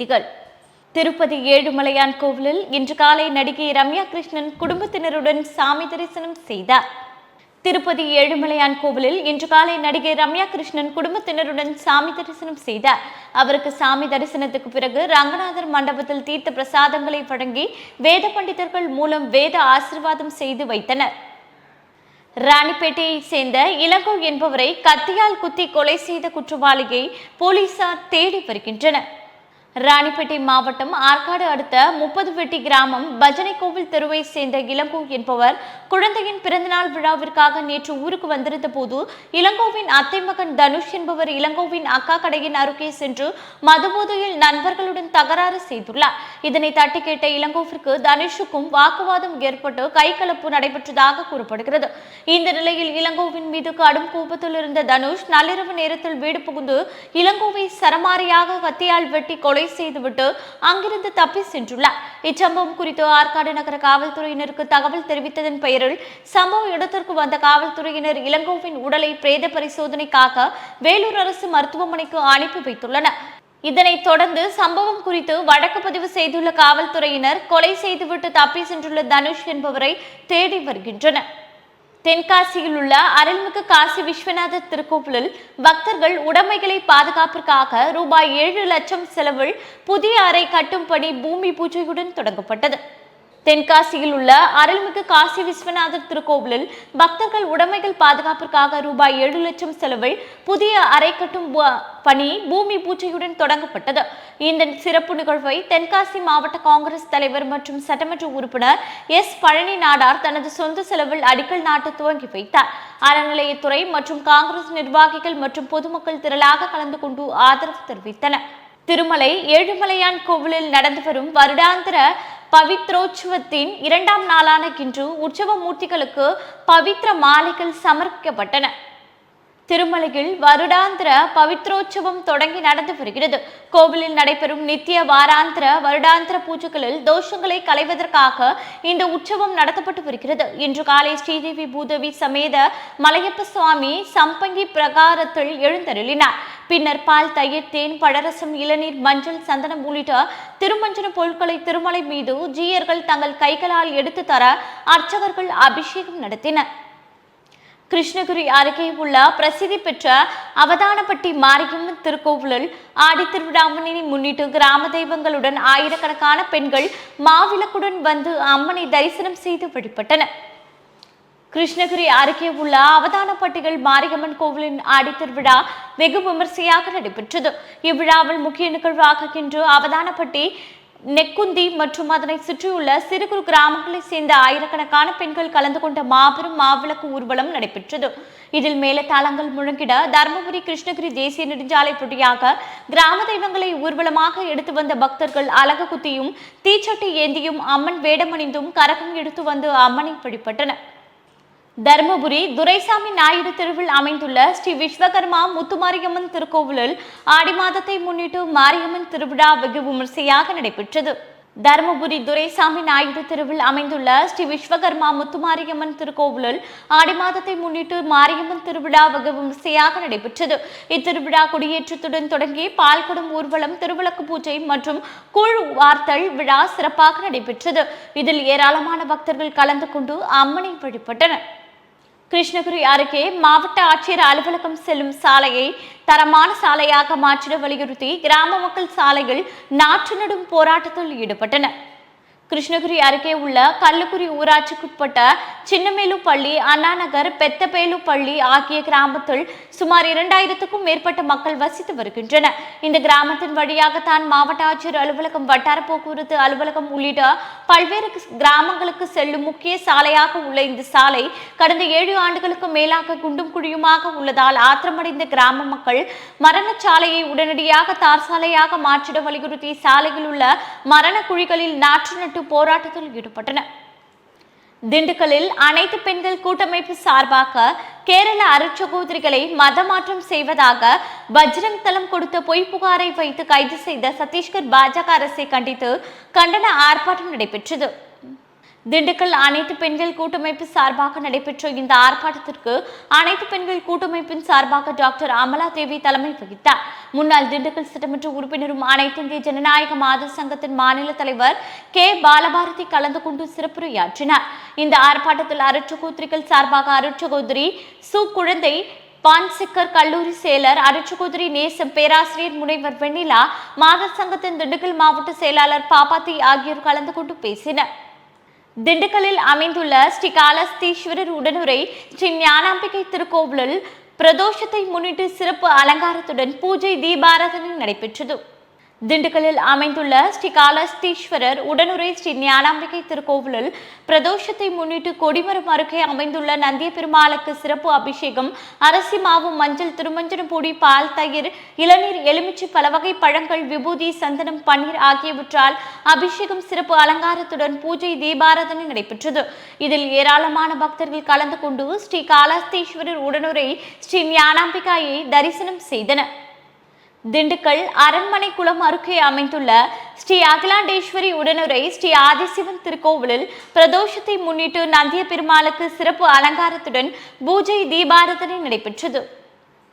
செய்திகள். திருப்பதி ஏழுமலையான் கோவிலில் இன்று காலை நடிகை ரம்யா கிருஷ்ணன் குடும்பத்தினருடன் சாமி தரிசனம் செய்தார். திருப்பதி ஏழுமலையான் கோவிலில் இன்று காலை நடிகை ரம்யா கிருஷ்ணன் குடும்பத்தினருடன் சாமி தரிசனம் செய்தார். அவருக்கு சாமி தரிசனத்துக்கு பிறகு ரங்கநாதர் மண்டபத்தில் தீர்த்த பிரசாதங்களை வழங்கி வேத பண்டிதர்கள் மூலம் வேத ஆசிர்வாதம் செய்து வைத்தனர். ராணிப்பேட்டையை சேர்ந்த இளங்கோ என்பவரை கத்தியால் குத்தி கொலை செய்த குற்றவாளியை போலீசார் தேடி வருகின்றனர். ராணிப்பேட்டை மாவட்டம் ஆற்காடு அடுத்த முப்பது வெட்டி கிராமம் பஜனை கோவில் தெருவை சேர்ந்த இளங்கோ என்பவர் குழந்தையின் பிறந்தநாள் விழாவிற்காக நேற்று ஊருக்கு வந்திருந்த போது இளங்கோவின் அத்தை மகன் தனுஷ் என்பவர் இளங்கோவின் அக்கா கடையின் அருகே சென்று மதுபோதையில் நண்பர்களுடன் தகராறு செய்துள்ளார். இதனை தட்டி கேட்ட இளங்கோவிற்கு தனுஷுக்கும் வாக்குவாதம் ஏற்பட்டு கைகலப்பு நடைபெற்றதாக கூறப்படுகிறது. இந்த நிலையில் இளங்கோவின் மீது கடும் கோபத்தில் இருந்த தனுஷ் நள்ளிரவு நேரத்தில் வீடு புகுந்து இளங்கோவை சரமாரியாக கத்தியால் வெட்டி கொலை செய்துவிட்டு அங்கிருந்து தப்பி சென்றுள்ளார். இச்சம்பவம் குறித்து ஆற்காடு நகர காவல்துறையினருக்கு தகவல் தெரிவித்ததன் பெயர் பேரில் சம்பவ இடத்திற்கு வந்த காவல்துறையினர் இளங்கோவின் உடலை பிரேத பரிசோதனைக்காக வேலூர் அரசு மருத்துவமனைக்கு அனுப்பி வைத்துள்ளனர். இதனைத் தொடர்ந்து சம்பவம் குறித்து வழக்கு பதிவு செய்துள்ள காவல்துறையினர் கொலை செய்துவிட்டு தப்பி சென்றுள்ள தனுஷ் என்பவரை தேடி வருகின்றனர். தென்காசியில் உள்ள அருள்மிகு காசி விஸ்வநாதர் திருக்கோவிலில் பக்தர்கள் உடைமைகளை பாதுகாப்பிற்காக ரூபாய் ஏழு லட்சம் செலவில் புதிய அறை கட்டும் பணி பூமி பூஜையுடன் தொடங்கப்பட்டது. தென்காசியில் உள்ள அருள்மிகு காசி விஸ்வநாதர் திருக்கோவிலில் பக்தர்கள் உடைமைகள் பாதுகாப்பிற்காக ரூபாய் ஏழு லட்சம் செலவில் புதிய அறை கட்டும் பணி பூமி பூஜையுடன் தொடங்கப்பட்டது. இந்த சிறப்பு நிகழ்வை தென்காசி மாவட்ட காங்கிரஸ் தலைவர் மற்றும் சட்டமன்ற உறுப்பினர் எஸ் பழனி நாடார் தனது சொந்த செலவில் அடிக்கல் நாட்டு துவங்கி வைத்தார். அறநிலையத்துறை மற்றும் காங்கிரஸ் நிர்வாகிகள் மற்றும் பொதுமக்கள் திரளாக கலந்து கொண்டு ஆதரவு தெரிவித்தனர். திருமலை ஏழுமலையான் கோவிலில் நடந்து வரும் வருடாந்திர பவித்ரோற்சவத்தின் இரண்டாம் நாளான இன்று உற்சவ மூர்த்திகளுக்கு பவித்ர மாலைகள் சமர்ப்பிக்கப்பட்டன. திருமலையில் வருடாந்திர பவித்ரோற்சவம் தொடங்கி நடந்து வருகிறது. கோவிலில் நடைபெறும் நித்திய வாராந்திர வருடாந்திர பூஜைகளில் தோஷங்களை களைவதற்காக இந்த உற்சவம் நடத்தப்பட்டு வருகிறது. இன்று காலை ஸ்ரீதேவி பூதேவி சமேத மலையப்ப சுவாமி சம்பங்கி பிரகாரத்தில் எழுந்தருளினார். பின்னர் பால் தயிர் தேன் பழரசம் இளநீர் மஞ்சள் சந்தனம் உள்ளிட்ட திருமஞ்சன பொருட்களை திருமலை மீது ஜீயர்கள் தங்கள் கைகளால் எடுத்து தர அர்ச்சகர்கள் அபிஷேகம் நடத்தினர். கிருஷ்ணகிரி அருகே உள்ள பிரசித்தி பெற்ற அவதானப்பட்டி மாரியம்மன் திருக்கோவிலில் ஆடி திருவிழாவினை முன்னிட்டு கிராம தெய்வங்களுடன் ஆயிரக்கணக்கான பெண்கள் மாவிளக்குடன் வந்து அம்மனை தரிசனம் செய்து வழிபட்டனர். கிருஷ்ணகிரி அருகே உள்ள அவதானப்பட்டிகள் மாரியம்மன் கோவிலின் ஆடித்திருவிழா வெகு விமர்சையாக நடைபெற்றது. இவ்விழாவில் முக்கிய நிகழ்வாக இன்று அவதானப்பட்டி நெக்குந்தி மற்றும் அதனை சுற்றியுள்ள சிறு குறு கிராமங்களைச் சேர்ந்த ஆயிரக்கணக்கான பெண்கள் கலந்து கொண்ட மாபெரும் மாவிளக்கு ஊர்வலம் நடைபெற்றது. இதில் மேலத்தாளங்கள் முழங்கிட தருமபுரி கிருஷ்ணகிரி தேசிய நெடுஞ்சாலை பொடியாக கிராம தெய்வங்களை ஊர்வலமாக எடுத்து வந்த பக்தர்கள் அலகு குத்தியும் தீச்சட்டி ஏந்தியும் அம்மன் வேடமணிந்தும் கரகம் எடுத்து வந்து அம்மனை வழிபட்டனர். தருமபுரி துரைசாமி நாயுடு தெருவில் அமைந்துள்ள ஸ்ரீ விஸ்வகர்மா முத்துமாரியம்மன் திருக்கோவிலில் ஆடி மாதத்தை முன்னிட்டு மாரியம்மன் திருவிழா வெகு விமர்சையாக நடைபெற்றது. தருமபுரி துரைசாமி நாயுடு தெருவில் அமைந்துள்ள ஸ்ரீ விஸ்வகர்மா முத்துமாரியம்மன் திருக்கோவிலில் ஆடி மாதத்தை முன்னிட்டு மாரியம்மன் திருவிழா வெகு விமர்சையாக நடைபெற்றது. இத்திருவிழா கொடியேற்றத்துடன் தொடங்கி பால்குடம் ஊர்வலம் திருவிளக்கு பூஜை மற்றும் கூழ் வார்த்தல் விழா சிறப்பாக நடைபெற்றது. இதில் ஏராளமான பக்தர்கள் கலந்து கொண்டு அம்மனை வழிபட்டனர். கிருஷ்ணகிரி அருகே மாவட்ட ஆட்சியர் அலுவலகம் செல்லும் சாலையை தரமான சாலையாக மாற்றிட வலியுறுத்தி கிராம மக்கள் சாலையில் நாற்று நடும் போராட்டத்தில் ஈடுபட்டனர். கிருஷ்ணகிரி அருகே உள்ள கல்லுக்குரி ஊராட்சிக்குட்பட்ட சின்னமேலு பள்ளி அண்ணாநகர் பெத்தபேலு பள்ளி ஆகிய கிராமத்தில் சுமார் இரண்டாயிரத்துக்கும் மேற்பட்ட மக்கள் வசித்து வருகின்றனர். இந்த கிராமத்தின் வழியாகத்தான் மாவட்ட ஆட்சியர் அலுவலகம் வட்டார போக்குவரத்து அலுவலகம் உள்ளிட்ட பல்வேறு கிராமங்களுக்கு செல்லும் முக்கிய சாலையாக உள்ள இந்த சாலை கடந்த ஏழு ஆண்டுகளுக்கு மேலாக குண்டும் குழியுமாக உள்ளதால் ஆத்திரமடைந்த கிராம மக்கள் மரண சாலையை உடனடியாக தார் சாலையாக மாற்றிட வலியுறுத்தி சாலையில் உள்ள மரண குழிகளில் நாற்று நட்டு போராட்டத்தில் ஈடுபட்டன. திண்டுக்கல்லில் அனைத்து பெண்கள் கூட்டமைப்பு சார்பாக கேரள அருட்சகோதரிகளை மதமாற்றம் செய்வதாக பஜ்ரங் தளம் கொடுத்த பொய் புகாரை வைத்து கைது செய்த சத்தீஸ்கர் பாஜக அரசை கண்டித்து கண்டன ஆர்ப்பாட்டம் நடைபெற்றது. திண்டுக்கல் அனைத்து பெண்கள் கூட்டமைப்பு சார்பாக நடைபெற்ற இந்த ஆர்ப்பாட்டத்திற்கு அனைத்து பெண்கள் கூட்டமைப்பின் சார்பாக டாக்டர் அமலா தேவி தலைமை வகித்தார். முன்னாள் திண்டுக்கல் சட்டமன்ற உறுப்பினரும் அனைத்து இந்திய ஜனநாயக மாத சங்கத்தின் மாநில தலைவர் கே. பாலபாரதி கலந்து கொண்டு சிறப்புரையாற்றினார். இந்த ஆர்ப்பாட்டத்தில் அருட்சகோத்திரிகள் சார்பாக அருட்சகோதரி சு. குழந்தை பான்சிக்கர் கல்லூரி செயலர் அருட்சகோதிரி நேசம் பேராசிரியர் முனைவர் வெண்ணிலா மாதர் சங்கத்தின் திண்டுக்கல் மாவட்ட செயலாளர் பாப்பாத்தி ஆகியோர் கலந்து கொண்டு பேசினர். திண்டுக்கல்லில் அமைந்துள்ள ஸ்ரீ காலஸ்தீஸ்வரர் உடனுரை ஸ்ரீ ஞானாம்பிகை திருக்கோவிலில் பிரதோஷத்தை முன்னிட்டு சிறப்பு அலங்காரத்துடன் பூஜை தீபாராதனை நடைபெற்றது. திண்டுக்கல்லில் அமைந்துள்ள ஸ்ரீ காலஸ்தீஸ்வரர் உடனுரை ஸ்ரீ ஞானாம்பிகை திருக்கோவிலில் பிரதோஷத்தை முன்னிட்டு கொடிமரம் அருகே அமைந்துள்ள நந்திய பெருமாளுக்கு சிறப்பு அபிஷேகம் அரிசி மாவு மஞ்சள் திருமஞ்சனம் பொடி பால் தயிர் இளநீர் எலுமிச்சை பலவகை பழங்கள் விபூதி சந்தனம் பன்னீர் ஆகியவற்றால் அபிஷேகம் சிறப்பு அலங்காரத்துடன் பூஜை தீபாராதனை நடைபெற்றது. இதில் ஏராளமான பக்தர்கள் கலந்து கொண்டு ஸ்ரீ காலஸ்தீஸ்வரர் உடனுரை ஸ்ரீ ஞானாம்பிகாயை தரிசனம் செய்தனர். திண்டுக்கல் அரண்மனை குளம் அருகே அமைந்துள்ள ஸ்ரீ அகிலாண்டேஸ்வரி உடனுரை ஸ்ரீ ஆதிசிவன் திருக்கோவிலில் பிரதோஷத்தை முன்னிட்டு நந்திய பெருமாளுக்கு சிறப்பு அலங்காரத்துடன் பூஜை தீபாரதனை நடைபெற்றது.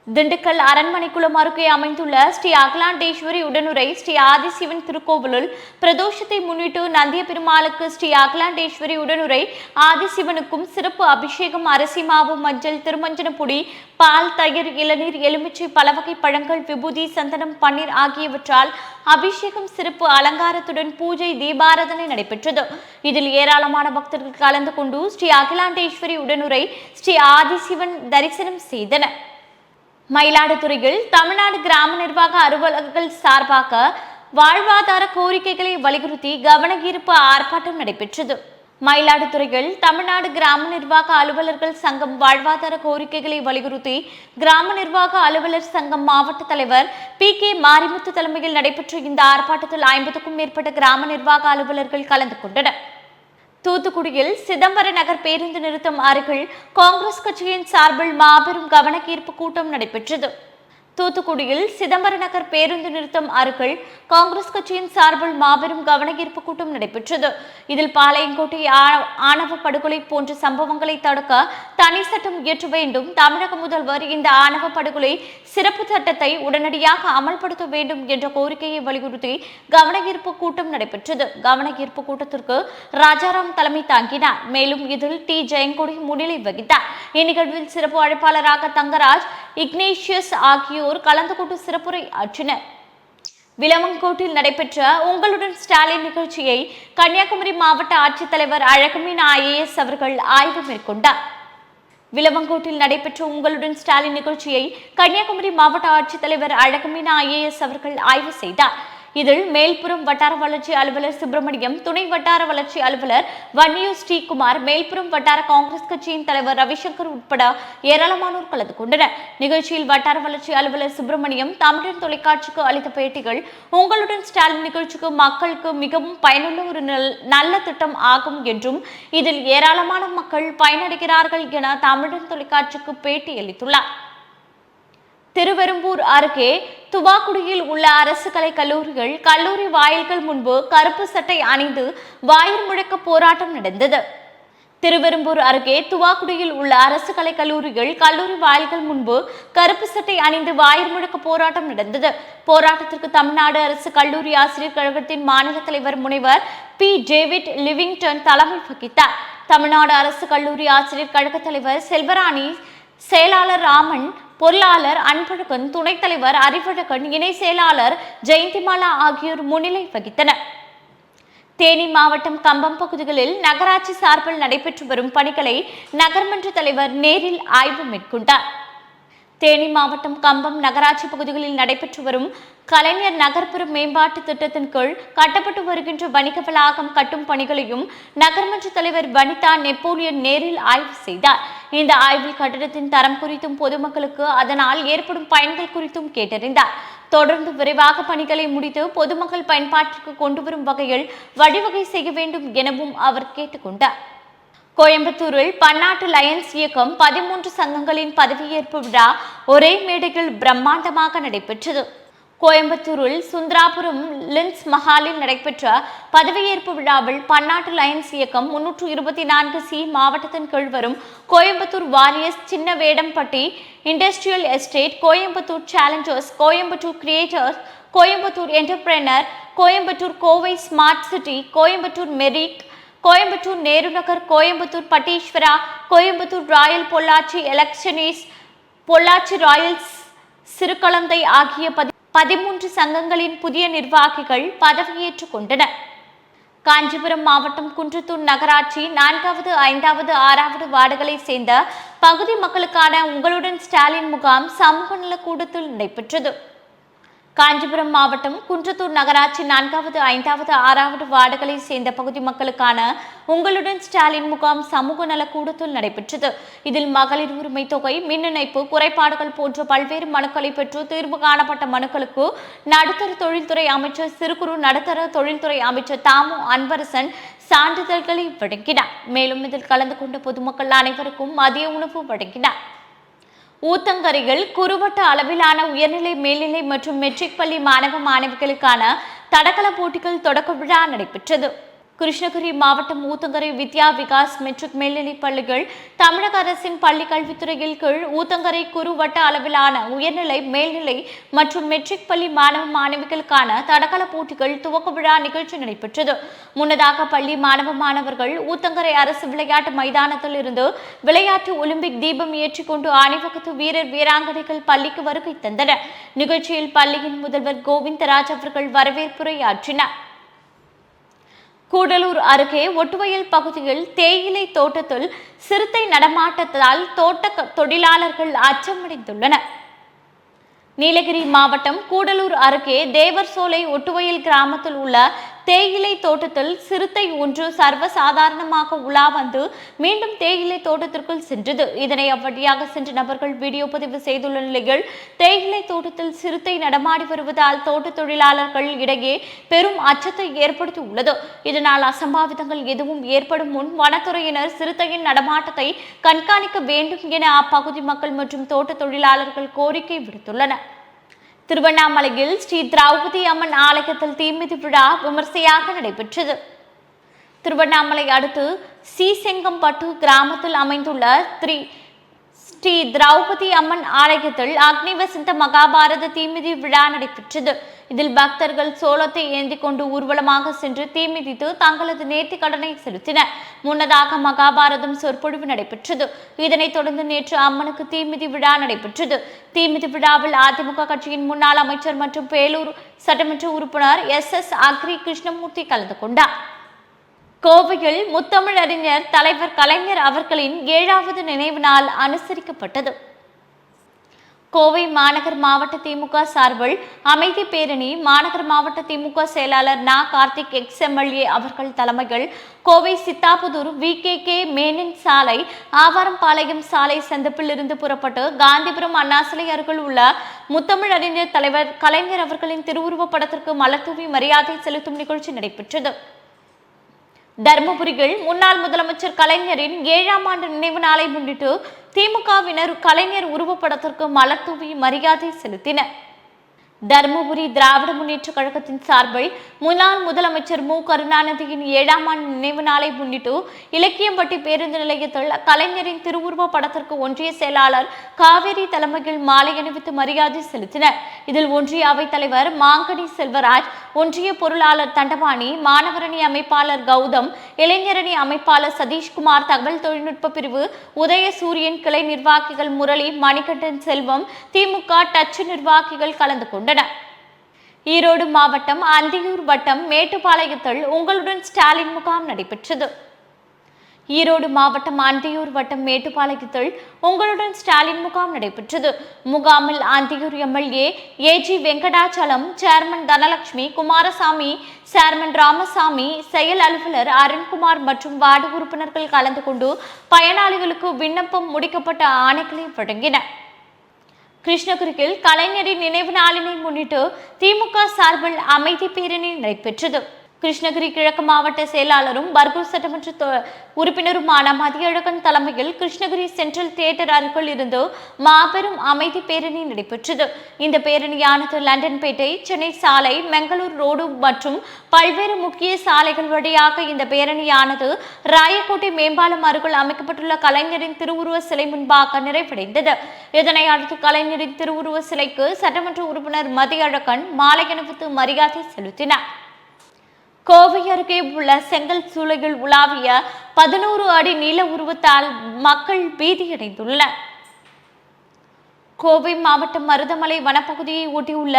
திண்டுக்கல் அரண்மனைக்குளம் அருகே அமைந்துள்ள ஸ்ரீ அகிலாண்டேஸ்வரி உடனுரை ஸ்ரீ ஆதிசிவன் திருக்கோவிலில் பிரதோஷத்தை முன்னிட்டு நந்திய பெருமாளுக்கு ஸ்ரீ அகிலாண்டேஸ்வரி உடனுரை ஆதிசிவனுக்கும் சிறப்பு அபிஷேகம் அரிசி மாவு மஞ்சள் திருமஞ்சன பொடி பால் தயிர் இளநீர் எலுமிச்சை பலவகை பழங்கள் விபூதி சந்தனம் பன்னீர் ஆகியவற்றால் அபிஷேகம் சிறப்பு அலங்காரத்துடன் பூஜை தீபாராதனை நடைபெற்றது. இதில் ஏராளமான பக்தர்கள் கலந்து கொண்டு ஸ்ரீ அகிலாண்டேஸ்வரி உடனுரை ஸ்ரீ ஆதிசிவன் தரிசனம் செய்தனர். மயிலாடுதுறையில் தமிழ்நாடு கிராம நிர்வாக அலுவலகங்கள் சார்பாக வாழ்வாதார கோரிக்கைகளை வலியுறுத்தி கவனஈர்ப்பு ஆர்ப்பாட்டம் நடைபெற்றது. மயிலாடுதுறையில் தமிழ்நாடு கிராம நிர்வாக அலுவலர்கள் சங்கம் வாழ்வாதார கோரிக்கைகளை வலியுறுத்தி கிராம நிர்வாக அலுவலர் சங்கம் மாவட்ட தலைவர் பி. கே. மாரிமுத்து தலைமையில் நடைபெற்ற இந்த ஆர்ப்பாட்டத்தில் ஐம்பதுக்கும் மேற்பட்ட கிராம நிர்வாக அலுவலர்கள் கலந்து கொண்டனர். தூத்துக்குடியில் சிதம்பர நகர் பேருந்து நிறுத்தம் அருகில் காங்கிரஸ் கட்சியின் சார்பில் மாபெரும் கவனஈர்ப்பு கூட்டம் நடைபெற்றது. தூத்துக்குடியில் சிதம்பர நகர் பேருந்து நிறுத்தம் அருகில் காங்கிரஸ் கட்சியின் சார்பில் மாபெரும் கவனஈர்ப்பு கூட்டம் நடைபெற்றது. இதில் பாளையங்கோட்டை ஆணவ படுகொலை போன்ற சம்பவங்களை தடுக்க தனி சட்டம் இயற்ற வேண்டும். தமிழக முதல்வர் இந்த ஆணவ படுகொலை சிறப்பு சட்டத்தை உடனடியாக அமல்படுத்த வேண்டும் என்ற கோரிக்கையை வலியுறுத்தி கவனஈர்ப்பு கூட்டம் நடைபெற்றது. கவனஈர்ப்பு கூட்டத்திற்கு ராஜாராம் தலைமை தாங்கினார். மேலும் இதில் டி. ஜெயங்கொடி முன்னிலை வகித்தார். இந்நிகழ்வில் சிறப்பு அழைப்பாளராக தங்கராஜ் இக்னேஷியஸ் ஆகியோர் கலந்து கொண்டு சிறப்புரை ஆற்றினர். விலவங்கோட்டில் நடைபெற்ற உங்களுடன் ஸ்டாலின் நிகழ்ச்சியை கன்னியாகுமரி மாவட்ட ஆட்சித்தலைவர் அழகுமீன் ஐஏஎஸ் அவர்கள் ஆய்வு மேற்கொண்டார். விலவங்கோட்டில் நடைபெற்ற உங்களுடன் ஸ்டாலின் நிகழ்ச்சியை கன்னியாகுமரி மாவட்ட ஆட்சித்தலைவர் அழகுமீனா ஐஏஎஸ் அவர்கள் ஆய்வு செய்தார். இதில் மேல்புறம் வட்டார வளர்ச்சி அலுவலர் சுப்பிரமணியம் துணை வட்டார வளர்ச்சி அலுவலர் வன்னியூ ஸ்ரீகுமார் மேல்புறம் வட்டார காங்கிரஸ் கட்சியின் தலைவர் ரவிசங்கர் உட்பட ஏராளமானோர் கலந்து கொண்டனர். நிகழ்ச்சியில் வட்டார வளர்ச்சி அலுவலர் சுப்பிரமணியம் தமிழன் தொலைக்காட்சிக்கு அளித்த பேட்டிகள் உங்களுடன் ஸ்டாலின் நிகழ்ச்சிக்கு மக்களுக்கு மிகவும் பயனுள்ள ஒரு நல்- நல்ல திட்டம் ஆகும் என்றும் இதில் ஏராளமான மக்கள் பயனடைகிறார்கள் என தமிழன் தொலைக்காட்சிக்கு பேட்டி அளித்துள்ளார். திருவெரும்பூர் அருகே துவாக்குடியில் உள்ள அரசு கலை கல்லூரிகள் கல்லூரி வாயில்கள் முன்பு கருப்பு சட்டை அணிந்து வாயில் முழக்க போராட்டம் நடந்தது. திருவெரும்பூர் அருகே துவாக்குடியில் உள்ள அரசு கலை கல்லூரிகள் கல்லூரி வாயில்கள் முன்பு கருப்பு சட்டை அணிந்து வாயில் முழக்க போராட்டம் நடந்தது. போராட்டத்திற்கு தமிழ்நாடு அரசு கல்லூரி ஆசிரியர் கழகத்தின் மாநில தலைவர் முனைவர் பி. டேவிட் லிவிங்டன் தலைமை வகித்தார். தமிழ்நாடு அரசு கல்லூரி ஆசிரியர் கழக தலைவர் செல்வராணி செயலாளர் ராமன் பொருளாளர் அன்பழகன் துணைத் தலைவர் அறிவழகன் இணை செயலாளர் ஜெயந்திமாலா ஆகியோர் முன்னிலை வகித்தனர். தேனி மாவட்டம் கம்பம் பகுதிகளில் நகராட்சி சார்பில் நடைபெற்று வரும் பணிகளை நகர்மன்ற தலைவர் நேரில் ஆய்வு மேற்கொண்டார். தேனி மாவட்டம் கம்பம் நகராட்சி பகுதிகளில் நடைபெற்று வரும் கலைஞர் நகர்ப்புற மேம்பாட்டு திட்டத்தின் கீழ் கட்டப்பட்டு வருகின்ற வணிக வளாகம் கட்டும் பணிகளையும் நகர்மன்ற தலைவர் வனிதா நெப்போலியன் நேரில் ஆய்வு செய்தார். இந்த ஆய்வில் கட்டடத்தின் தரம் குறித்தும் பொதுமக்களுக்கு அதனால் ஏற்படும் பயன்கள் குறித்தும் கேட்டறிந்தார். தொடர்ந்து விரைவாக பணிகளை முடித்து பொதுமக்கள் பயன்பாட்டிற்கு கொண்டு வரும் வகையில் வழிவகை செய்ய வேண்டும் எனவும் அவர் கேட்டுக்கொண்டார் கோயம்புத்தூரில் பன்னாட்டு லயன்ஸ் இயக்கம் பதிமூன்று சங்கங்களின் பதவியேற்பு விழா ஒரே மேடையில் பிரம்மாண்டமாக நடைபெற்றது. கோயம்புத்தூரில் சுந்தராபுரம் லின்ஸ் மஹாலில் நடைபெற்ற பதவியேற்பு விழாவில் பன்னாட்டு லயன்ஸ் இயக்கம் முன்னூற்று இருபத்தி நான்கு சி மாவட்டத்தின் கீழ் வரும் Coimbatore warriors Chinna Vedampatti industrial estate Coimbatore challengers Coimbatore creators Coimbatore entrepreneur Coimbatore Kovai smart city Coimbatore மெரிக் Coimbatore Nehru Nagar Coimbatore Patteeswara Coimbatore royal Pollachi எலக்ஷனிஸ் பொள்ளாச்சி ராயல்ஸ் சிறுகலந்தை ஆகிய பதி பதிமூன்று சங்கங்களின் புதிய நிர்வாகிகள் பதவியேற்றுக் கொண்டனர். காஞ்சிபுரம் மாவட்டம் குன்றத்தூர் நகராட்சி நான்காவது ஐந்தாவது ஆறாவது வார்டுகளைச் சேர்ந்த பகுதி மக்களுக்கான உங்களுடன் ஸ்டாலின் முகாம் சமூக நலக்கூடத்தில் நடைபெற்றது. காஞ்சிபுரம் மாவட்டம் குன்றத்தூர் நகராட்சி நான்காவது ஐந்தாவது ஆறாவது வார்டுகளைச் சேர்ந்த பகுதி மக்களுக்கான உங்களுடன் ஸ்டாலின் முகாம் சமூக நல கூடத்தில் நடைபெற்றது. இதில் மகளிர் உரிமை தொகை மின் இணைப்பு குறைபாடுகள் போன்ற பல்வேறு மனுக்களை பெற்று தீர்வு காணப்பட்ட மனுக்களுக்கு நடுத்தர தொழில்துறை அமைச்சர் சிறு குறு நடுத்தர தொழில்துறை அமைச்சர் தாமு அன்பரசன் சான்றிதழ்களை வழங்கினார். மேலும் இதில் கலந்து கொண்ட பொதுமக்கள் அனைவருக்கும் மதிய உணவு வழங்கினார். ஊத்தங்கரையில் குறுவட்ட அளவிலான உயர்நிலை மேல்நிலை மற்றும் மெட்ரிக் பள்ளி மாணவ மாணவிகளுக்கான தடகள போட்டிகள் தொடக்க விழா நடைபெற்றது. கிருஷ்ணகிரி மாவட்டம் ஊத்தங்கரை வித்யா விகாஸ் மெட்ரிக் மேல்நிலைப் பள்ளிகள் தமிழக அரசின் பள்ளி கல்வித்துறையில் கீழ் ஊத்தங்கரை குறுவட்ட அளவிலான உயர்நிலை மேல்நிலை மற்றும் மெட்ரிக் பள்ளி மாணவ மாணவிகளுக்கான தடகள போட்டிகள் துவக்க விழா நிகழ்ச்சி நடைபெற்றது. முன்னதாக பள்ளி மாணவ மாணவர்கள் ஊத்தங்கரை அரசு விளையாட்டு மைதானத்தில் இருந்து விளையாட்டு ஒலிம்பிக் தீபம் ஏற்றிக்கொண்டு அணிவகுத்து வீரர் வீராங்கனைகள் பள்ளிக்கு வருகை தந்தனர். நிகழ்ச்சியில் பள்ளியின் முதல்வர் கோவிந்தராஜ் அவர்கள் வரவேற்புரையாற்றினார். கூடலூர் அருகே ஒட்டுவயல் பகுதியில் தேயிலை தோட்டத்தில் சிறுத்தை நடமாட்டத்தால் தோட்ட தொழிலாளர்கள் அச்சமடைந்துள்ளனர். நீலகிரி மாவட்டம் கூடலூர் அருகே தேவர்சோலை ஒட்டுவயல் கிராமத்தில் உள்ள தேயிலை தோட்டத்தில் சிறுத்தை ஒன்று சர்வசாதாரணமாக உலா வந்து மீண்டும் தேயிலை தோட்டத்திற்குள் சென்றது. இதனை அவ்வழியாக சென்ற நபர்கள் வீடியோ பதிவு செய்துள்ள நிலையில் தேயிலை தோட்டத்தில் சிறுத்தை நடமாடி வருவதால் தோட்ட தொழிலாளர்கள் இடையே பெரும் அச்சத்தை ஏற்படுத்தி உள்ளது இதனால் அசம்பாவிதங்கள் எதுவும் ஏற்படும் முன் வனத்துறையினர் சிறுத்தையின் நடமாட்டத்தை கண்காணிக்க வேண்டும் என அப்பகுதி மக்கள் மற்றும் தோட்ட தொழிலாளர்கள் கோரிக்கை விடுத்துள்ளனர். திருவண்ணாமலையில் ஸ்ரீ திரௌபதி அம்மன் ஆலயத்தில் தீமிதி விழா விமர்சையாக நடைபெற்றது. திருவண்ணாமலை அடுத்து சீசெங்கம்பட்டு கிராமத்தில் அமைந்துள்ள ஸ்ரீ ஸ்ரீ திரௌபதி அம்மன் ஆலயத்தில் அக்னி வசந்த மகாபாரத தீமிதி விழா நடைபெற்றது. இதில் பக்தர்கள் சோளத்தை ஏந்தி கொண்டு ஊர்வலமாக சென்று தீமிதித்து தங்களது நேர்த்தி கடனை செலுத்தினர். முன்னதாக மகாபாரதம் சொற்பொழிவு நடைபெற்றது. இதனைத் தொடர்ந்து நேற்று அம்மனுக்கு தீமிதி விழா நடைபெற்றது. தீமிதி விழாவில் அதிமுக கட்சியின் முன்னாள் அமைச்சர் மற்றும் பேலூர் சட்டமன்ற உறுப்பினர் எஸ். எஸ். அக்ரி கிருஷ்ணமூர்த்தி கலந்து கொண்டார். கோவையில் முத்தமிழறிஞர் தலைவர் கலைஞர் அவர்களின் ஏழாவது நினைவு நாள் அனுசரிக்கப்பட்டது. கோவை மாநகர் மாவட்ட திமுக சார்பில் அமைதி பேரணி மாநகர் மாவட்ட திமுக செயலாளர் நா. கார்த்திக் எக்ஸ் எம்எல்ஏ அவர்கள் தலைமையில் Kovai Siddhapudur V. K. K. மேனின் சாலை ஆவாரம்பாளையம் சாலை சந்திப்பில் இருந்து புறப்பட்டு காந்திபுரம் அண்ணாசிலை அருகில் உள்ள முத்தமிழ் அறிஞர் தலைவர் கலைஞர் அவர்களின் திருவுருவப் படத்திற்கு மலர்தூவி மரியாதை செலுத்தும் நிகழ்ச்சி நடைபெற்றது. தருமபுரியில் முன்னாள் முதலமைச்சர் கலைஞரின் ஏழாம் ஆண்டு நினைவு நாளை முன்னிட்டு திமுகவினர் கலைஞர் உருவப்படத்திற்கு மலர் தூவி மரியாதை செலுத்தினர். தருமபுரி திராவிட முன்னேற்ற கழகத்தின் சார்பில் முன்னாள் முதலமைச்சர் மு. கருணாநிதியின் ஏழாம் ஆண்டு நினைவு நாளை முன்னிட்டு இலக்கியம்பட்டி பேருந்து நிலையத்தில் கலைஞரின் திருவுருவ படத்திற்கு ஒன்றிய செயலாளர் காவேரி தலைமையில் மாலை அணிவித்து மரியாதை செலுத்தினர். இதில் ஒன்றிய அவைத் தலைவர் மாங்கனி செல்வராஜ் ஒன்றிய பொருளாளர் தண்டபாணி மாணவரணி அமைப்பாளர் கௌதம் இளைஞரணி அமைப்பாளர் சதீஷ்குமார் தகவல் தொழில்நுட்ப பிரிவு உதயசூரியன் கிளை நிர்வாகிகள் முரளி மணிகண்டன் செல்வம் திமுக டச்சு நிர்வாகிகள் கலந்து கொண்டனர். ஈரோடு மாவட்டம் அந்தியூர் வட்டம் மேட்டுப்பாளையத்தில் உங்களுடன் ஸ்டாலின் முகாம் நடைபெற்றது. ஈரோடு மாவட்டம் அந்தியூர் வட்டம் மேட்டுப்பாளையத்தில் உங்களுடன் ஸ்டாலின் முகாம் நடைபெற்றது. முகாமில் Anthiyur MLA A G Venkatachalam chairman Dhanalakshmi Kumarasamy chairman Ramasamy செயல் அலுவலர் அருண்குமார் மற்றும் வார்டு உறுப்பினர்கள் கலந்து கொண்டு பயனாளிகளுக்கு விண்ணப்பம் முடிக்கப்பட்ட ஆணைகளை வழங்கினர் கிருஷ்ணகிரியில் கலைஞரின் நினைவு நாளினை முன்னிட்டு திமுக சார்பில் அமைதி பேரணி நடைபெற்றது. கிருஷ்ணகிரி கிழக்கு மாவட்ட செயலாளரும் பர்கூர் சட்டமன்ற தொ- உறுப்பினருமான மதியழகன் தலைமையில் கிருஷ்ணகிரி சென்ட்ரல் தியேட்டர் அருகில் இருந்து மாபெரும் அமைதி பேரணி நடைபெற்றது. இந்த பேரணியானது லண்டன்பேட்டை சென்னை சாலை மெங்களூர் ரோடு மற்றும் பல்வேறு முக்கிய சாலைகள் வழியாக இந்த பேரணியானது ராயக்கோட்டை மேம்பாலம் அருகில் அமைக்கப்பட்டுள்ள கலைஞரின் திருவுருவ சிலை முன்பாக நிறைவடைந்தது. இதனை அடுத்து கலைஞரின் திருவுருவ சிலைக்கு சட்டமன்ற உறுப்பினர் மதியழகன் மாலை அணிவித்து மரியாதை செலுத்தினார். கோவை அருகே உள்ள செங்கல் சூளையில் உலாவிய பதினோரு அடி நீள உருவத்தால் மக்கள் பீதியடைந்துள்ளனர். கோவை மாவட்டம் மருதமலை வனப்பகுதியை ஒட்டியுள்ள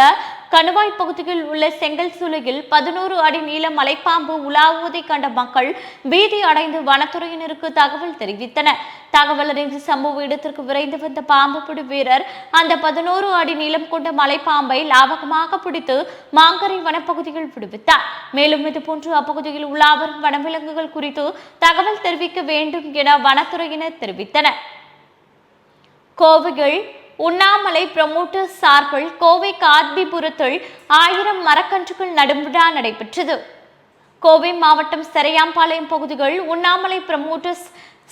கணுவாய் பகுதியில் உள்ள செங்கல் சுலையில் பதினோரு அடி நீள மலைப்பாம்பு உலாவுவதை கண்ட மக்கள் பீதி அடைந்து வனத்துறையினருக்கு தகவல் தெரிவித்தனர். தகவல் அறிந்து சம்பவ இடத்திற்கு விரைந்து வந்த பாம்பு பிடி வீரர் அந்த பதினோரு அடி நீளம் கொண்ட மலைப்பாம்பை லாபகமாக பிடித்து மாங்கரை வனப்பகுதியில் விடுவித்தார். மேலும் இதுபோன்று அப்பகுதியில் உலாவரும் வனவிலங்குகள் குறித்து தகவல் தெரிவிக்க வேண்டும் என வனத்துறையினர் தெரிவித்தனர். கோவையில் உண்ணாமலை ப்ரமோட்டர்ஸ் சார்பில் கோவை கார்பிபுரத்தில் ஆயிரம் மரக்கன்றுகள் நடும் விழா நடைபெற்றது. கோவை மாவட்டம் செரையாம்பாளையம் பகுதிகள் உண்ணாமலை ப்ரமோட்டர்ஸ்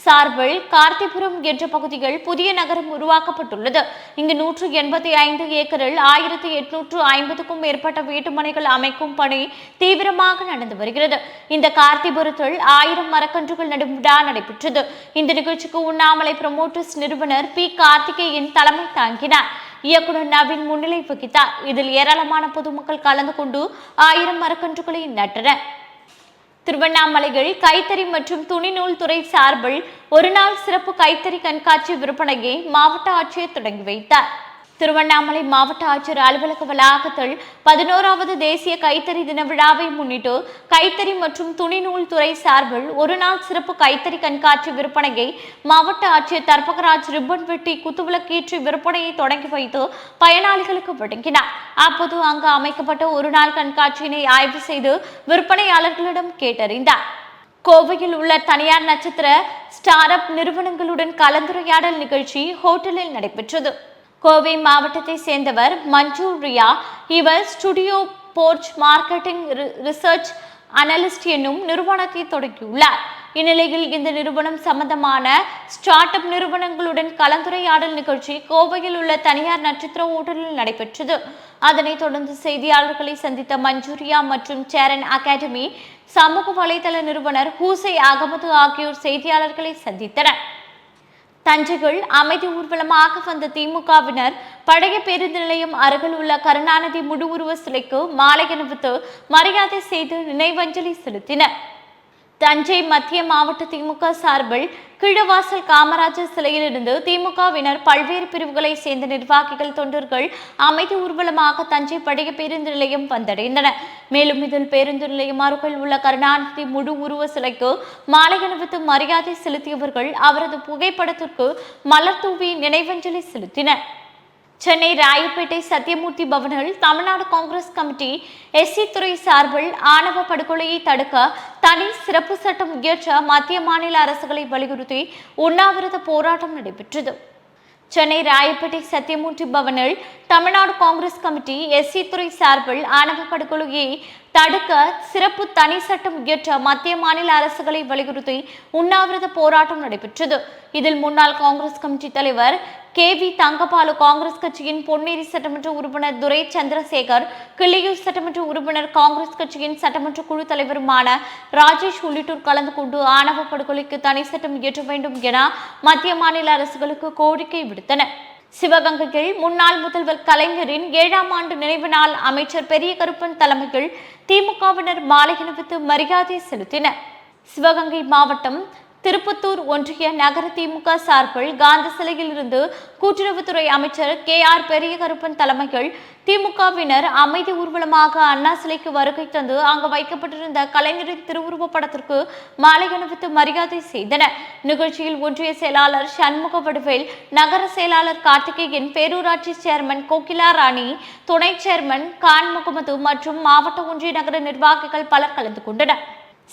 சார்பில் கார்த்திபுரம் என்ற பகுதிகள் புதிய நகரம் உருவாக்கப்பட்டுள்ளது. இங்கு நூற்று எண்பத்தி ஐந்து ஏக்கரில் ஆயிரத்தி எட்நூற்று ஐம்பதுக்கும் மேற்பட்ட வீட்டுமனைகள் அமைக்கும் பணி தீவிரமாக நடந்து வருகிறது. இந்த கார்த்திபுரத்தில் ஆயிரம் மரக்கன்றுகள் நடும் விழா நடைபெற்றது. இந்த நிகழ்ச்சிக்கு உண்ணாமலை ப்ரமோட்டர்ஸ் நிறுவனர் பி. கார்த்திகேயன் தலைமை தாங்கினார். இயக்குனர் நவீன் முன்னிலை வகித்தார். இதில் ஏராளமான பொதுமக்கள் கலந்து கொண்டு ஆயிரம் மரக்கன்றுகளை நட்டனர். திருவண்ணாமலையில் கைத்தறி மற்றும் துணிநூல் துறை சார்பில் ஒரு நாள் சிறப்பு கைத்தறி கண்காட்சி விற்பனையை மாவட்ட ஆட்சியர் தொடங்கி வைத்தார். திருவண்ணாமலை மாவட்ட ஆட்சியர் அலுவலக வளாகத்தில் பதினோராவது தேசிய கைத்தறி தின விழாவை முன்னிட்டு கைத்தறி மற்றும் துணிநூல் துறை சார்பில் ஒரு நாள் சிறப்பு கைத்தறி கண்காட்சி விற்பனையை மாவட்ட ஆட்சியர் தர்பகராஜ் ரிப்பன் வெட்டி குத்துவிளக்கேற்றி விற்பனையை தொடங்கி வைத்து பயனாளிகளுக்கு வழங்கினார். அப்போது அங்கு அமைக்கப்பட்ட ஒரு நாள் கண்காட்சியினை ஆய்வு செய்து விற்பனையாளர்களிடம் கேட்டறிந்தார். கோவையில் உள்ள தனியார் நட்சத்திர ஸ்டார் அப் நிறுவனங்களுடன் கலந்துரையாடல் நிகழ்ச்சி ஹோட்டலில் நடைபெற்றது. கோவை மாவட்டத்தை சேர்ந்தவர் மஞ்சு ரியா. இவர் studio porch marketing re- research analyst என்னும் நிறுவனத்தை தொடங்கியுள்ளார் இந்நிலையில் இந்த நிறுவனம் சம்பந்தமான ஸ்டார்ட் அப் நிறுவனங்களுடன் கலந்துரையாடல் நிகழ்ச்சி கோவையில் உள்ள தனியார் நட்சத்திர ஹோட்டலில் நடைபெற்றது. அதனைத் தொடர்ந்து செய்தியாளர்களை சந்தித்த மஞ்சூரியா மற்றும் சேரன் அகாடமி சமூக வலைதள நிறுவனர் ஹூசை அகமது ஆகியோர் செய்தியாளர்களை சந்தித்தனர். தஞ்சையில் அமைதி ஊர்வலமாக வந்த திமுகவினர் பழைய பேருந்து நிலையம் அருகில் உள்ள கருணாநிதி முழு உருவ சிலைக்கு மாலை அணிவித்து மரியாதை செய்து நினைவஞ்சலி செலுத்தினர். தஞ்சை மத்திய மாவட்ட திமுக சார்பில் கீழவாசல் காமராஜர் சிலையிலிருந்து திமுகவினர் பல்வேறு பிரிவுகளை சேர்ந்த நிர்வாகிகள் தொண்டர்கள் அமைதி ஊர்வலமாக தஞ்சை பழைய பேருந்து நிலையம் வந்தடைந்தனர். மேலும் இதில் பேருந்து நிலையம் அருகில் உள்ள கருணாநிதி முழு உருவ சிலைக்கு மாலை அணிவித்து மரியாதை செலுத்தியவர்கள் அவரது புகைப்படத்திற்கு மலர் தூவி நினைவஞ்சலி செலுத்தினர். சென்னை ராயப்பேட்டை சத்தியமூர்த்தி பவனில் தமிழ்நாடு காங்கிரஸ் கமிட்டி எஸ்சி துறை சார்பில் ஆணவ படுகொலையை தடுக்க தனி சிறப்பு சட்டம் இயற்ற மத்திய மாநில அரசுகளை வலியுறுத்தி உண்ணாவிரத போராட்டம் நடைபெற்றது. சென்னை ராயப்பேட்டை சத்தியமூர்த்தி பவனில் தமிழ்நாடு காங்கிரஸ் கமிட்டி எஸ்சி துறை சார்பில் ஆணவ படுகொலையை தடுக்க சிறப்பு தனி சட்டம் இயற்ற மத்திய மாநில அரசுகளை வலியுறுத்தி உண்ணாவிரத போராட்டம் நடைபெற்றது. இதில் முன்னாள் காங்கிரஸ் கமிட்டி தலைவர் கே வி தங்கபாலு காங்கிரஸ் கட்சியின் பொன்னேரி சட்டமன்ற உறுப்பினர் துரை சந்திரசேகர் கிள்ளியூர் சட்டமன்ற உறுப்பினர் காங்கிரஸ் கட்சியின் சட்டமன்ற குழு தலைவருமான ராஜேஷ் உள்ளிட்டோர் கலந்து கொண்டு ஆணவ படுகொலைக்கு தனி சட்டம் இயற்ற வேண்டும் என மத்திய மாநில அரசுகளுக்கு கோரிக்கை விடுத்தனர். சிவகங்கையில் முன்னாள் முதல்வர் கலைஞரின் ஏழாம் ஆண்டு நினைவு நாள் அமைச்சர் பெரிய கருப்பன் தலைமையில் திமுகவினர் மாலை அணிவித்து மரியாதை செலுத்தினர். சிவகங்கை மாவட்டம் திருப்பத்தூர் ஒன்றிய நகர திமுக சார்பில் காந்த சிலையில் இருந்து கூட்டுறவுத்துறை அமைச்சர் கே ஆர் பெரியகருப்பன் தலைமையில் திமுகவினர் அமைதி ஊர்வலமாக அண்ணா சிலைக்கு வருகை தந்து அங்கு வைக்கப்பட்டிருந்த கலைஞரின் திருவுருவப் படத்திற்கு மாலை அணிவித்து மரியாதை செய்தனர். நிகழ்ச்சியில் ஒன்றிய செயலாளர் சண்முக வடிவேல் நகர செயலாளர் கார்த்திகேயன் பேரூராட்சி சேர்மன் கோகிலா ராணி துணை சேர்மன் கான் முகமது மற்றும் மாவட்ட ஒன்றிய நகர நிர்வாகிகள் பலர் கலந்து கொண்டனர்.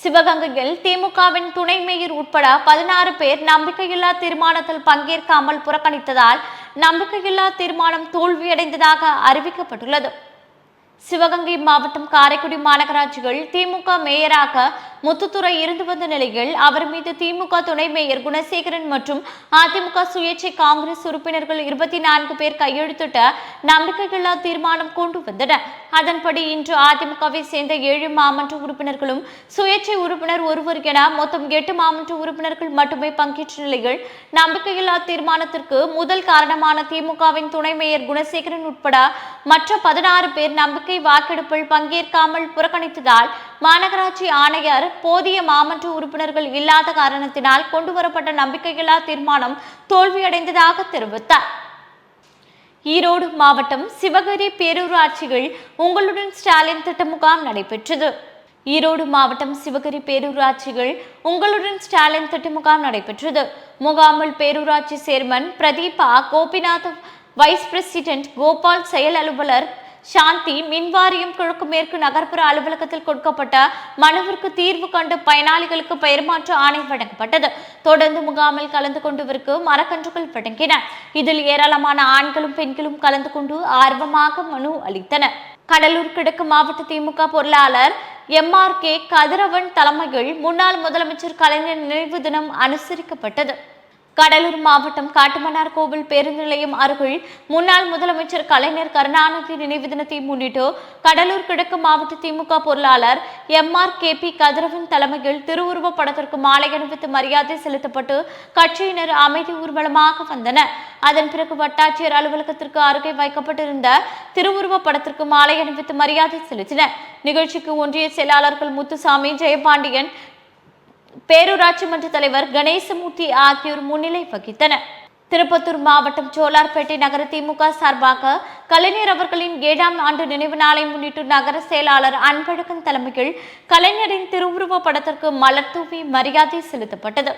சிவகங்கையில் திமுகவின் துணை மேயர் உட்பட பதினாறு பேர் நம்பிக்கையில்லா தீர்மானத்தில் பங்கேற்காமல் புறக்கணித்ததால் நம்பிக்கையில்லா தீர்மானம் தோல்வியடைந்ததாக அறிவிக்கப்பட்டுள்ளது. சிவகங்கை மாவட்டம் காரைக்குடி மாநகராட்சிகள் திமுக மேயராக முத்துத்துறை இருந்து வந்த நிலையில் அவர் மீது திமுக துணை மேயர் குணசேகரன் மற்றும் அதிமுக சுயேட்சை காங்கிரஸ் உறுப்பினர்கள் இருபத்தி நான்கு பேர் கையெழுத்திட்ட நம்பிக்கையில்லா தீர்மானம் கொண்டு வந்தனர். அதன்படி இன்று அதிமுகவை சேர்ந்த ஏழு மாமன்ற உறுப்பினர்களும் சுயேட்சை உறுப்பினர் ஒருவர் என மொத்தம் எட்டு மாமன்ற உறுப்பினர்கள் மட்டுமே பங்கேற்ற நிலையில் நம்பிக்கையில்லா தீர்மானத்திற்கு முதல் காரணமான திமுகவின் துணை மேயர் குணசேகரன் உட்பட மற்ற பதினாறு பேர் நம்பிக்கை வாக்கெடுப்பில் பங்கேற்காமல் புறக்கணித்ததால் மாநகராட்சி ஆணையர் போதிய மாமன்ற உறுப்பினர்கள் இல்லாத காரணத்தினால் கொண்டுவரப்பட்ட நம்பிக்கையில்லா தீர்மானம் தோல்வியடைந்ததாக தெரிவித்தார். ஈரோடு மாவட்டம் சிவகிரி பேரூராட்சிகள் உங்களுடன் ஸ்டாலின் திட்ட முகாம் நடைபெற்றது. ஈரோடு மாவட்டம் சிவகிரி பேரூராட்சிகள் உங்களுடன் ஸ்டாலின் திட்ட முகாம் நடைபெற்றது. முகாமில் பேரூராட்சி chairman Pratheeba Gopinath vice president Gopal செயல் அலுவலர் சாந்தி மின்வாரியம் கிழக்கு மேற்கு நகர்ப்புற அலுவலகத்தில் கொடுக்கப்பட்ட மனுவிற்கு தீர்வு கண்டு பயனாளிகளுக்கு பெயர் மாற்ற ஆணை வழங்கப்பட்டது. தொடர்ந்து முகாமில் கலந்து கொண்டவருக்கு மரக்கன்றுகள் வழங்கின. இதில் ஏராளமான ஆண்களும் பெண்களும் கலந்து கொண்டு ஆர்வமாக மனு அளித்தனர். கடலூர் கிழக்கு மாவட்ட திமுக பொருளாளர் எம் ஆர் கே கதிரவன் தலைமையில் முன்னாள் முதலமைச்சர் கலைஞர் நினைவு தினம் அனுசரிக்கப்பட்டது. கடலூர் மாவட்டம் காட்டுமன்னார் கோவில் பேருந்து நிலையம் அருகில் முன்னாள் முதலமைச்சர் கலைஞர் கருணாநிதி நினைவு தினத்தை முன்னிட்டு கடலூர் கிழக்கு மாவட்ட திமுக பொருளாளர் M R K P Kathiravan தலைமையில் திருவுருவப் படத்திற்கு மாலை அணிவித்து மரியாதை செலுத்தப்பட்டு கட்சியினர் அமைதி ஊர்வலமாக வந்தனர். அதன் பிறகு வட்டாட்சியர் அலுவலகத்திற்கு அருகே வைக்கப்பட்டிருந்த திருவுருவப் படத்திற்கு மாலை அணிவித்து மரியாதை செலுத்தினர். நிகழ்ச்சிக்கு ஒன்றிய செயலாளர்கள் முத்துசாமி ஜெயபாண்டியன் பேரூராட்சி மன்ற தலைவர் கணேசமூர்த்தி ஆகியோர் முன்னிலை வகித்தனர். திருப்பத்தூர் மாவட்டம் சோலார்பேட்டை நகர திமுக சார்பாக கலைஞர் அவர்களின் ஏழாம் ஆண்டு நினைவு நாளை முன்னிட்டு நகர செயலாளர் அன்பழகன் தலைமையில் கலைஞரின் திருவுருவப் படத்திற்கு மலர் தூவி மரியாதை செலுத்தப்பட்டது.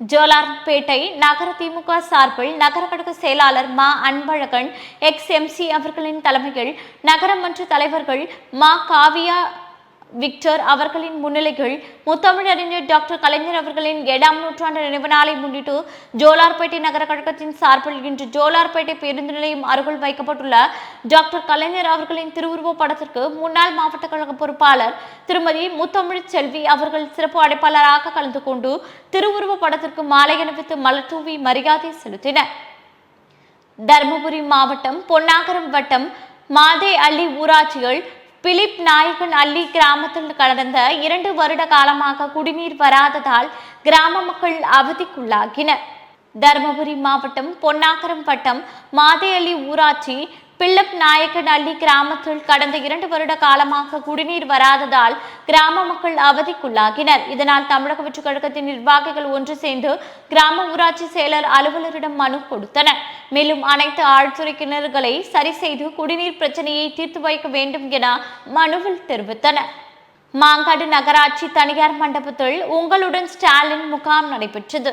ஜோலார்பேட்டை நகர திமுக சார்பில் நகர கழக செயலாளர் மா அன்பழகன் எக்ஸ் எம்சி அவர்களின் தலைமையில் நகரமன்ற தலைவர்கள் மா காவியா விக்டர் அவர்களின் முன்னிலைகள் முத்தமிழறிஞர் டாக்டர் கலைஞர் அவர்களின் ஏழாம் நூற்றாண்டு நினைவு நாளை முன்னிட்டு ஜோலார்பேட்டை நகர கழகத்தின் சார்பில் இன்று ஜோலார்பேட்டை பேருந்து நிலையம் அருகில் வைக்கப்பட்டுள்ள டாக்டர் கலைஞர் அவர்களின் திருவுருவப் படத்திற்கு முன்னாள் மாவட்ட கழக பொறுப்பாளர் திருமதி முத்தமிழ் செல்வி அவர்கள் சிறப்பு அடைப்பாளராக கலந்து கொண்டு திருவுருவப் படத்திற்கு மாலை அணிவித்து மலர் தூவி மரியாதை செலுத்தினர். தருமபுரி மாவட்டம் பொன்னாகரம் வட்டம் மாதே அள்ளி ஊராட்சிகள் பிலிப் நாயகன் அள்ளி கிராமத்தில் கடந்த இரண்டு வருட காலமாக குடிநீர் வராததால் கிராம மக்கள் அவதிக்குள்ளாகினர். தருமபுரி மாவட்டம் பொன்னாகரம் வட்டம் மாதையள்ளி ஊராட்சி பிள்ளப் நாயக்கன் அள்ளி கிராமத்தில் கடந்த இரண்டு வருட காலமாக குடிநீர் வராததால் கிராம மக்கள் அவதிக்குள்ளாகினர். இதனால் தமிழக வெற்றுக் கழகத்தின் நிர்வாகிகள் ஒன்று சேர்ந்து கிராம ஊராட்சி செயலர் அலுவலரிடம் மனு கொடுத்தனர். மேலும் அனைத்து ஆழ்துறை கிணறுகளை சரி செய்து குடிநீர் பிரச்சனையை தீர்த்து வைக்க வேண்டும் என மனுவில் தெரிவித்தனர். மாங்காடு நகராட்சி தனியார் மண்டபத்தில் உங்களுடன் ஸ்டாலின் முகாம் நடைபெற்றது.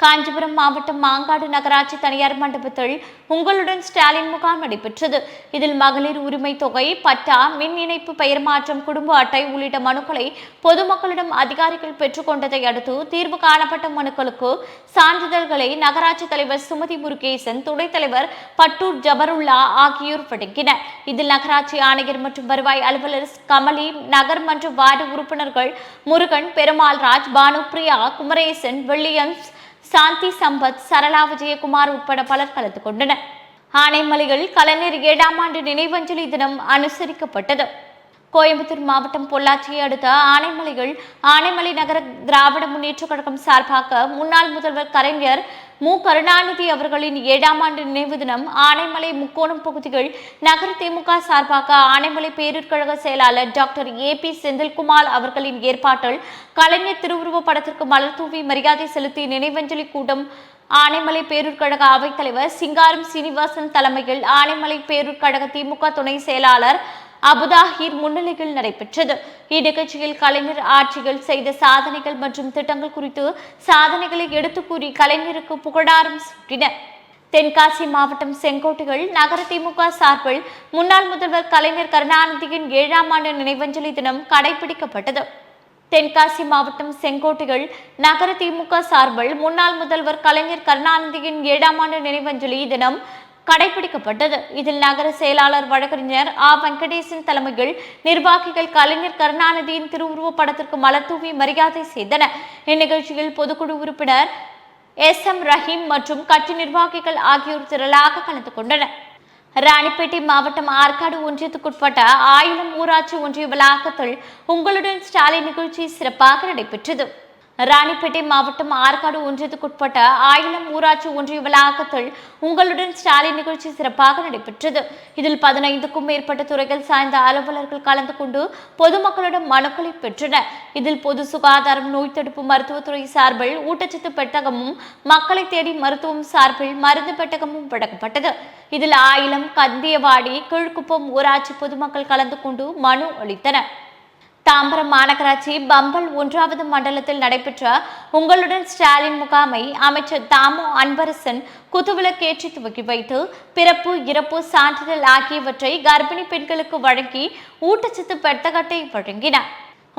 காஞ்சிபுரம் மாவட்டம் மாங்காடு நகராட்சி தனியார் மண்டபத்தில் உங்களுடன் ஸ்டாலின் முகாம் நடைபெற்றது. இதில் மகளிர் உரிமை தொகை பட்டா மின் இணைப்பு பெயர் மாற்றம் குடும்ப அட்டை உள்ளிட்ட மனுக்களை பொதுமக்களிடம் அதிகாரிகள் பெற்றுக்கொண்டதை அடுத்து தீர்வு காணப்பட்ட மனுக்களுக்கு சான்றிதழ்களை நகராட்சி தலைவர் சுமதி முருகேசன் துணைத் தலைவர் பட்டூர் ஜபருல்லா ஆகியோர் வழங்கினர். இதில் நகராட்சி ஆணையர் மற்றும் வருவாய் அலுவலர் கமலி நகர்மன்ற வார்டு உறுப்பினர்கள் முருகன் பெருமாள் ராஜ் பானுப்பிரியா குமரேசன் வில்லியம்ஸ் சாந்தி சம்பத் சரளா விஜயகுமார் உட்பட பலர் கலந்து கொண்டனர். ஆனைமலையில் கலைஞர் ஏழாம் ஆண்டு நினைவஞ்சலி தினம் அனுசரிக்கப்பட்டது. கோயம்புத்தூர் மாவட்டம் பொள்ளாச்சியை அடுத்த ஆனைமலைகள் ஆனைமலை நகர திராவிட முன்னேற்ற கழகம் சார்பாக முன்னாள் முதல்வர் கலைஞர் மு. கருணாநிதி அவர்களின் ஏழாம் ஆண்டு நினைவு தினம் ஆனைமலை முக்கோணம் பகுதிகள் நகர திமுக சார்பாக ஆனைமலை பேரூர் கழக செயலாளர் டாக்டர் ஏ. பி. செந்தில்குமார் அவர்களின் ஏற்பாட்டில் கலைஞர் திருவுருவப் படத்திற்கு மலர் தூவி மரியாதை செலுத்தி நினைவஞ்சலி கூட்டம் ஆனைமலை பேரூர் கழக அவைத்தலைவர் சிங்காரம் சீனிவாசன் தலைமையில் ஆனைமலை பேரூர் கழக திமுக துணை செயலாளர் அபுதாஹிர் முன்னிலையில் நடைபெற்றது. இந்நிகழ்ச்சியில் கலைஞர் ஆட்சிகள் செய்த சாதனைகள் மற்றும் திட்டங்கள் குறித்து சாதனைகளை எடுத்துக் கூறி கலைஞருக்கு புகழாரம் சூட்டினர் தென்காசி மாவட்டம் செங்கோட்டைகள் நகர திமுக சார்பில் முன்னாள் முதல்வர் கலைஞர் கருணாநிதியின் ஏழாம் ஆண்டு நினைவஞ்சலி தினம் கடைபிடிக்கப்பட்டது. தென்காசி மாவட்டம் செங்கோட்டைகள் நகர திமுக சார்பில் முன்னாள் முதல்வர் கலைஞர் கருணாநிதியின் ஏழாம் ஆண்டு நினைவஞ்சலி தினம் கடைபிடிக்கப்பட்டது. இதில் நகர செயலாளர் வழக்கறிஞர் ஆ. வெங்கடேசன் தலைமையில் நிர்வாகிகள் கலைஞர் கருணாநிதியின் திருவுருவப் படத்திற்கு மலர் தூவி மரியாதை செய்தனர். இந்நிகழ்ச்சியில் பொதுக்குழு உறுப்பினர் எஸ். எம். ரஹீம் மற்றும் கட்சி நிர்வாகிகள் ஆகியோர் திரளாக கலந்து கொண்டனர். ராணிப்பேட்டை மாவட்டம் ஆற்காடு ஒன்றியத்துக்குட்பட்ட ஆயிரம் ஊராட்சி ஒன்றிய வளாகத்தில் உங்களுடன் ஸ்டாலின் நிகழ்ச்சி சிறப்பாக நடைபெற்றது. ராணிப்பேட்டை மாவட்டம் ஆற்காடு ஒன்றியத்துக்குட்பட்ட ஆயிலம் ஊராட்சி ஒன்றிய வளாகத்தில் உங்களுடன் ஸ்டாலின் நிகழ்ச்சி சிறப்பாக நடைபெற்றது. இதில் பதினைந்துக்கும் மேற்பட்ட துறைகள் சார்ந்த அலுவலர்கள் கலந்து கொண்டு பொதுமக்களிடம் மனுக்களை பெற்றனர். இதில் பொது சுகாதாரம் நோய் தடுப்பு மருத்துவத்துறை சார்பில் ஊட்டச்சத்து பெட்டகமும் மக்களை தேடி மருத்துவம் சார்பில் மருந்து பெட்டகமும் வழங்கப்பட்டது. இதில் ஆயிலம் கந்தியவாடி கீழ்குப்பம் ஊராட்சி பொதுமக்கள் கலந்து கொண்டு மனு அளித்தனர். தாம்பரம் மாநகராட்சி பம்பல் ஒன்றாவது மண்டலத்தில் நடைபெற்ற உங்களுடன் ஸ்டாலின் முகாமை அமைச்சர் தாமு அன்பரசன் குத்துவிளக்கேற்றி துவக்கி வைத்து பிறப்பு இறப்பு சான்றிதழ் ஆகியவற்றை கர்ப்பிணி பெண்களுக்கு வழங்கி ஊட்டச்சத்து பெட்டகத்தை வழங்கினார்.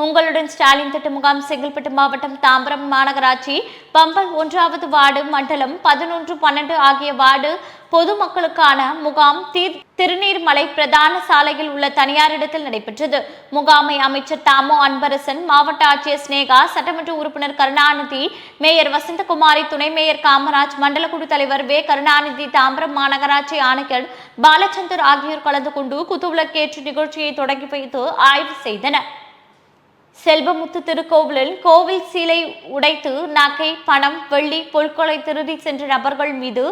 உங்களுடன் ஸ்டாலின் திட்ட முகாம் செங்கல்பட்டு மாவட்டம் தாம்பரம் மாநகராட்சி பம்பல் ஒன்றாவது வார்டு மண்டலம் பதினொன்று பன்னெண்டு ஆகிய வார்டு பொதுமக்களுக்கான முகாம் தீர் திருநீர்மலை பிரதான சாலையில் உள்ள தனியார் இடத்தில் நடைபெற்றது. முகாமை அமைச்சர் தாமோ அன்பரசன் மாவட்ட ஆட்சியர் ஸ்னேகா சட்டமன்ற உறுப்பினர் கருணாநிதி மேயர் வசந்தகுமாரி துணை மேயர் காமராஜ் மண்டல குழு தலைவர் வே. கருணாநிதி தாம்பரம் மாநகராட்சி ஆணையர் பாலச்சந்தர் ஆகியோர் கலந்து கொண்டு குத்துவிளக்கேற்று நிகழ்ச்சியை தொடங்கி வைத்து ஆய்வு செய்தனர். செல்வமுத்து திருக்கோவிலில் கோவில் சீலை உடைத்து நகை பணம் வெள்ளி பொருட்களை திருடி சென்ற நபர்கள் மீது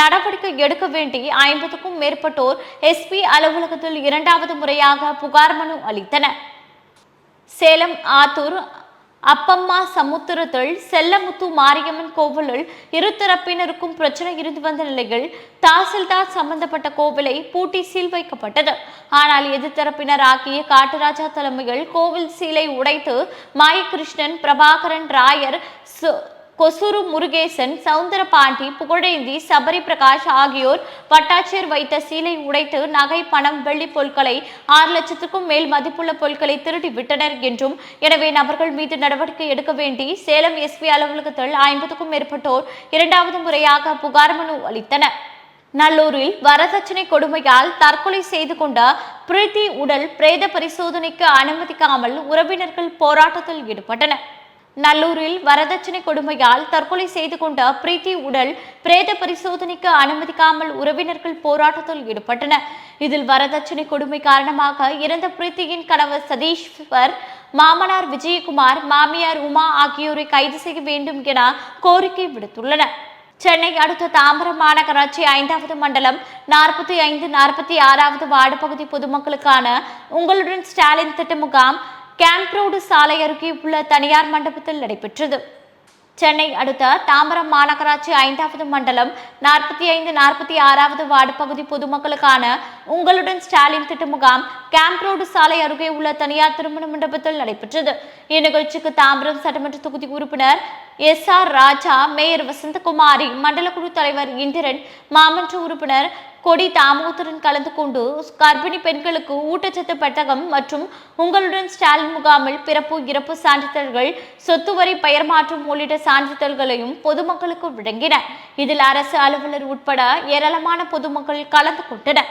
நடவடிக்கை எடுக்க வேண்டி ஐம்பதுக்கும் மேற்பட்டோர் எஸ்பி அலுவலகத்தில் இரண்டாவது முறையாக புகார் மனு அளித்தனர். சேலம் ஆத்தூர் அப்பம்மா சமுத்திரத்தில் செல்லமுத்து மாரியம்மன் கோவிலில் இருதரப்பினருக்கும் பிரச்சனை இருந்து வந்த நிலையில் தாசில்தார் சம்பந்தப்பட்ட கோவிலை பூட்டி சீல் வைக்கப்பட்டது. ஆனால் எதிர்த்தரப்பினர் ஆகிய காட்டுராஜா தலைமையில் கோவில் சீலை உடைத்து மாயகிருஷ்ணன் பிரபாகரன் ராயர் சு- கொசூரு முருகேசன் சவுந்தரபாண்டி புகழேந்தி சபரி பிரகாஷ் ஆகியோர் வட்டாட்சியர் வைத்த சீலை உடைத்து நகை பணம் வெள்ளி பொருட்களை ஆறு லட்சத்துக்கும் மேல் மதிப்புள்ள பொருட்களை திருடி விட்டனர் என்றும் எனவே நபர்கள் மீது நடவடிக்கை எடுக்க வேண்டி சேலம் எஸ்பி அலுவலகத்தில் ஐம்பதுக்கும் மேற்பட்டோர் இரண்டாவது முறையாக புகார் மனு அளித்தனர். நல்லூரில் வரதட்சணை கொடுமையால் தற்கொலை செய்து கொண்ட பிரீத்தி உடல் பிரேத பரிசோதனைக்கு அனுமதிக்காமல் உறவினர்கள் போராட்டத்தில் ஈடுபட்டனர். நல்லூரில் வரதட்சணை கொடுமையால் தற்கொலை செய்து கொண்ட பிரீத்தி உடல் பிரேத பரிசோதனைக்கு அனுமதிக்காமல் உறவினர்கள் போராட்டத்தில் ஈடுபட்டனர் இதில் வரதட்சணை கொடுமை காரணமாக இறந்த பிரீத்தியின் கணவர் சதீஸ்வர் மாமனார் விஜயகுமார் மாமியார் உமா ஆகியோரை கைது செய்ய வேண்டும் என கோரிக்கை விடுத்துள்ளனர். சென்னை அடுத்த தாம்பரம் மாநகராட்சி ஐந்தாவது மண்டலம் நாற்பத்தி ஐந்து நாற்பத்தி ஆறாவது வார்டு பகுதி பொதுமக்களுக்கான உங்களுடன் ஸ்டாலின் திட்ட முகாம் கேம்ப் ரோடு சாலை அருகே உள்ள தனியார் மண்டபத்தில் நடைபெற்றது. சென்னை அடுத்த தாம்பரம் மாநகராட்சி ஐந்தாவது மண்டலம் நாற்பத்தி ஐந்து நாற்பத்தி ஆறாவது வார்டு பகுதி பொதுமக்களுக்கான உங்களுடன் ஸ்டாலின் திட்ட முகாம் கேம்ப் ரோடு சாலை அருகே உள்ள தனியார் திருமண மண்டபத்தில் நடைபெற்றது. இந்நிகழ்ச்சிக்கு தாம்பரம் சட்டமன்ற தொகுதி உறுப்பினர் S R Raja mayor Vasanthakumari மண்டல குழு தலைவர் இந்திரன் மாமன்ற உறுப்பினர் கொடி தாமோதரன் கலந்து கொண்டு கர்ப்பிணி பெண்களுக்கு ஊட்டச்சத்து பெட்டகம் மற்றும் உங்களுடன் ஸ்டாலின் முகாமில் பிறப்பு இறப்பு சான்றிதழ்கள் சொத்து வரி பெயர் மாற்றம் உள்ளிட்ட சான்றிதழ்களையும் பொதுமக்களுக்கு வழங்கினர் இதில் அரசு அலுவலர் உட்பட ஏராளமான பொதுமக்கள் கலந்து கொண்டனர்.